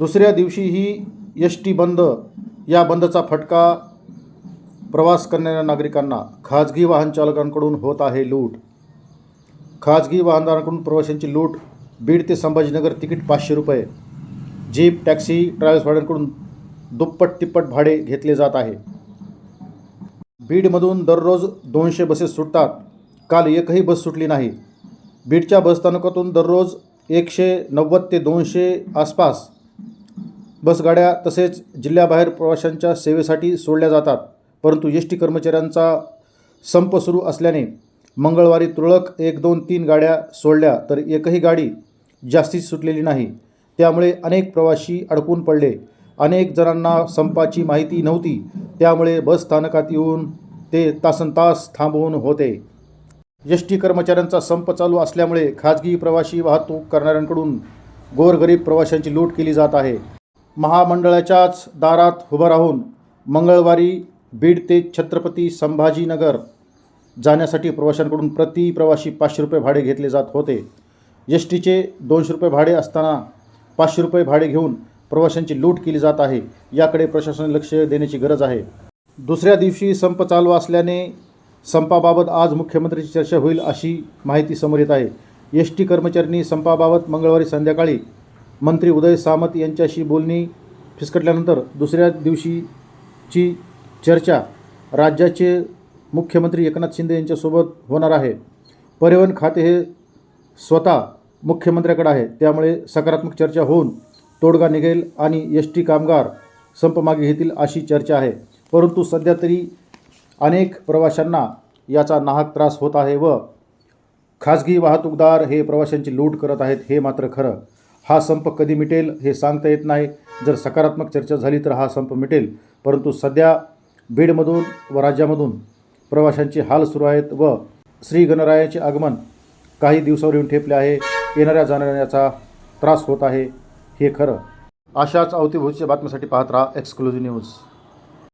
दुसऱ्या दिवशीही S T बंद या बंदचा फटका प्रवास करणाऱ्या नागरिकांना खाजगी वाहन चालकांकडून होत आहे लूट. खाजगी वाहनदारांकडून प्रवाशांची लूट बीड ते संभाजीनगर तिकीट पाचशे रुपये. जीप टॅक्सी ट्रॅव्हल्सवाल्यांकडून दुप्पट तिप्पट भाडे घेतले जात आहे. बीडमधून दररोज दोनशे बसेस सुटतात. काल एकही बस सुटली नाही. बीडच्या बसस्थानकातून दररोज एकशे नव्वद ते दोनशे आसपास बसगाड्या तसेच जिल्ह्याबाहेर प्रवाशांच्या सेवेसाठी सोडल्या जातात. परंतु एस टी कर्मचाऱ्यांचा संप सुरू असल्याने मंगळवारी तुरळक एक दोन तीन गाड्या सोडल्या तर एकही गाडी जास्तीत सुटलेली नाही. त्यामुळे अनेक प्रवासी अडकून पडले. अनेक जणांना संपाची माहिती नव्हती. त्यामुळे बस स्थानकात येऊन ते तासनतास थांबवून होते. एस टी कर्मचाऱ्यांचा संप चालू असल्यामुळे खाजगी प्रवासी वाहतूक करणाऱ्यांकडून गोरगरीब प्रवाशांची लूट केली जात आहे. महामंडळाच्याच दारात उभं राहून मंगळवारी बीड ते छत्रपती संभाजीनगर जाण्यासाठी प्रवाशांकडून प्रति प्रवासी पाचशे रुपये भाडे घेतले जात होते. एस टीचे दोनशे रुपये भाडे असताना पाचशे रुपये भाडे घेऊन प्रवाशांची लूट केली जात आहे. याकडे प्रशासन लक्ष देण्याची गरज आहे. दुसऱ्या दिवशी संप चालू असल्याने संपाबाबत आज मुख्यमंत्र्यांची चर्चा होईल अशी माहिती समोर येत आहे. एस टी कर्मचाऱ्यांनी संपाबाबत मंगळवारी संध्याकाळी मंत्री उदय सामंत यांच्याशी बोलणी फिसकटल्यानंतर दुसऱ्या दिवशीची चर्चा राज्याचे मुख्यमंत्री एकनाथ शिंदे यांच्यासोबत होणार आहे. परिवहन खाते हे स्वतः मुख्यमंत्र्याकडे आहे. त्यामुळे सकारात्मक चर्चा होऊन तोडगा निघेल आणि एस टी कामगार संप मागे घेतील अशी चर्चा आहे. परंतु सध्या तरी अनेक प्रवाशांना याचा नाहक त्रास होत आहे व खाजगी वाहतूकदार हे प्रवाशांची लूट करत आहेत हे मात्र खरं. हा संप कधी मिटेल हे सांगता येत नाही. जर सकारात्मक चर्चा झाली तर हा संप मिटेल. परंतु सध्या बीडमधून व राज्यामधून प्रवाशांचे हाल सुरू आहेत व श्री गणरायाचे आगमन काही दिवसावर येऊन ठेपले आहे. येणाऱ्या जाणाऱ्याचा त्रास होत आहे. हे खरं. अशाच अवतीभोवतीच्या बातम्यासाठी पाहत राहा एक्सक्लुझिव्ह न्यूज